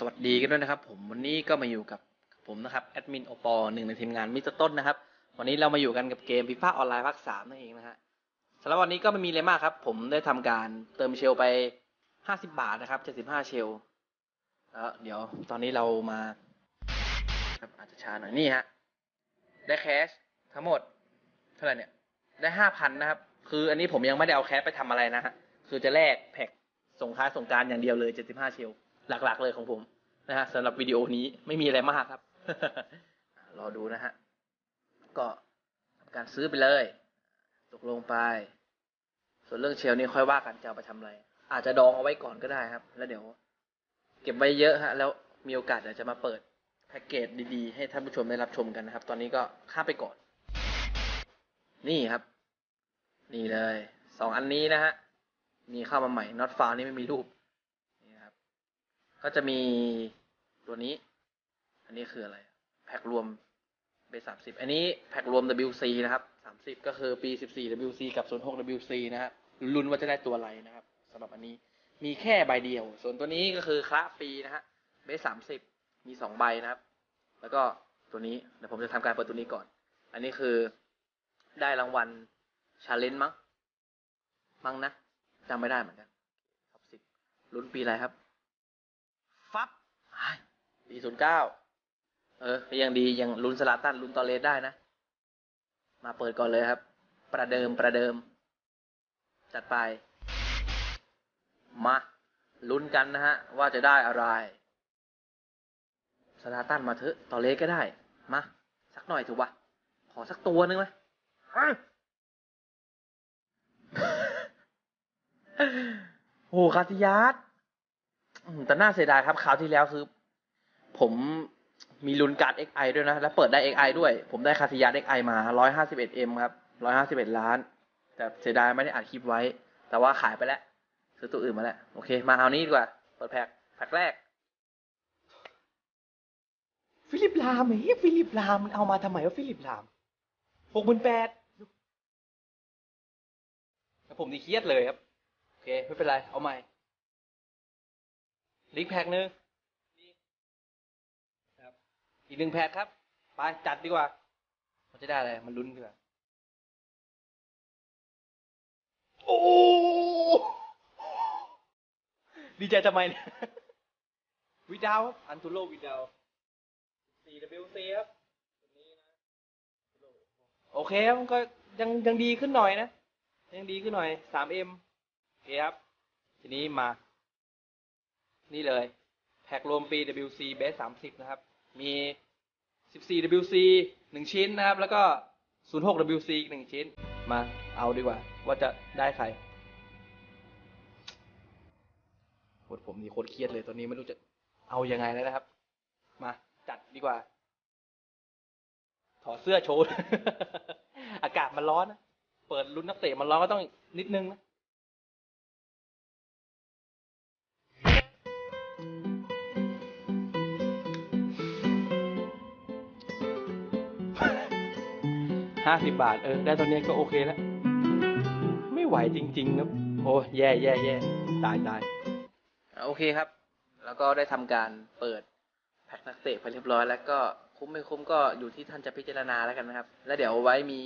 สวัสดีกันด้วยนะครับ ผมวันนี้ก็มาอยู่กับผมนะครับแอดมินโอปอหนึ่งในทีมงานมิสเตอร์ต้นนะครับ วันนี้เรามาอยู่กันกับเกมฟีฟ่าออนไลน์ภาคสามนั่นเองนะฮะสำหรับวันนี้ก็ไม่มีอะไรมากครับ ผมได้ทำการเติมเชลไปห้าสิบาทนะครับเจ็ดสิบห้าเชลแล้วเดี๋ยวตอนนี้เรามาครับอาจจะช้าหน่อยนี่ฮะได้แคชทั้งหมดเท่าไหร่เนี่ย ได้ห้าพันนะครับ คืออันนี้ผมยังไม่ได้เอาแคชไปทำอะไรนะฮะคือจะแลกแพ็กส่งท้าส่งการอย่างเดียวเลย75เชล หลักๆเลยของผมนะฮะสำหรับวิดีโอนี้ไม่มีอะไรมากครับ รอดูนะฮะ ก็ทำการซื้อไปเลย ตกลงไป ส่วนเรื่องเชลนี่ค่อยว่ากันจะไปทำอะไร อาจจะดองเอาไว้ก่อนก็ได้ครับ แล้วเดี๋ยว เก็บไว้เยอะฮะ แล้วมีโอกาสเดี๋ยวจะมาเปิดแพ็กเกจดีๆ ให้ท่านผู้ชมได้รับชมกันนะครับ ตอนนี้ก็ข้ามไปก่อน นี่ครับ นี่เลย สองอันนี้นะฮะ มีเข้ามาใหม่ not found นี่ไม่มีรูป ก็จะมีตัวนี้ อันนี้คืออะไร แพ็กรวมเบสามสิบอันนี้แพ็กรวม WC นะครับสามสิบก็คือปีสิบสี่ WC กับศูนย์หก WC นะครับลุ้นว่าจะได้ตัวอะไรนะครับสำหรับอันนี้มีแค่ใบเดียว ส่วนตัวนี้ก็คือคละฟรีนะฮะเบสสามสิบมีสองใบนะครับ แล้วก็ตัวนี้เดี๋ยวผมจะทำการเปิดตัวนี้ก่อน อันนี้คือได้รางวัลชาเลนจ์มั้งมั้งนะจำไม่ได้เหมือนกันท็อปสิบลุ้นปีอะไรครับ ปีศูนย์เก้าเออยังดียังลุ้นสลาตันลุ้นตอเลสได้นะ มาเปิดก่อนเลยครับ ประเดิมประเดิม จัดไป มาลุ้นกันนะฮะ ว่าจะได้อะไรสลาตันมาเถอะตอเลสก็ได้ มาสักหน่อยถูกปะขอสักตัวหนึงไหมโอ้โหคาติยัสแต่น่าเสียดายครับคราวที่แล้วคือ ผมมีลุ้นการ์ด XI ด้วยนะ แล้วเปิดได้ XI ด้วย ผมได้คาติยัส XI มา 151M ครับ 151 ล้าน แต่เสียดายไม่ได้อัดคลิปไว้ แต่ว่าขายไปแล้ว ซื้อตัวอื่นมาแล้ว โอเค มาเอานี้ดีกว่า เปิดแพ็คแพ็คแรก ฟิลิปลามไอ้เหี้ยฟิลิปลามมันเอามาทำไมวะฟิลิปลามหกหมื่นแปดแล้วผมนี่เครียดเลยครับ โอเค ไม่เป็นไร เอาใหม่ลิงก์แพ็คหนึ่งครับ อีกหนึ่งแพ็ครับ ไปจัดดีกว่ามันจะได้อะไร มันลุ้นดีกว่าโอ้ดีใจทำไมเนี่ยวิดาวครับ อันตุโลวิดาว 4WC ครับตัวนี้นะโอเคครับมันก็ยังยังดีขึ้นหน่อยนะ ยังดีขึ้นหน่อย 3M โอเคครับ ทีนี้มา นี่เลย แพ็ครวมปี WC Base 30 นะครับ มี 14 WC 1 ชิ้นนะครับ แล้วก็ 06 WC อีก1ชิ้น มาเอาดีกว่า ว่าจะได้ใครโคตรผมนี่โคตรเครียดเลยตอนนี้ไม่รู้จะเอายังไงแล้วนะครับ มาจัดดีกว่า ถอดเสื้อโชว์ อากาศมันร้อนนะ เปิดรุ่นนักเตะมันร้อนก็ต้องนิดนึงนะ ห้าสิบบาท เออ ได้ตอนนี้ก็โอเคแล้ว ไม่ไหวจริง ๆ ครับ โอ้แย่แย่แย่ตายตายโอเคครับ แล้วก็ได้ทำการเปิดแพ็คนักเตะไปเรียบร้อย แล้วก็คุ้มไม่คุ้มก็อยู่ที่ท่านจะพิจารณาแล้วกันนะครับ แล้วเดี๋ยวไว้มี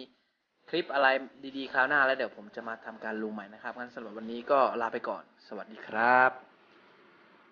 คลิปอะไรดีๆคราวหน้า แล้วเดี๋ยวผมจะมาทำการลงใหม่นะครับงั้นสำหรับวันนี้ก็ลาไปก่อน สวัสดีครับ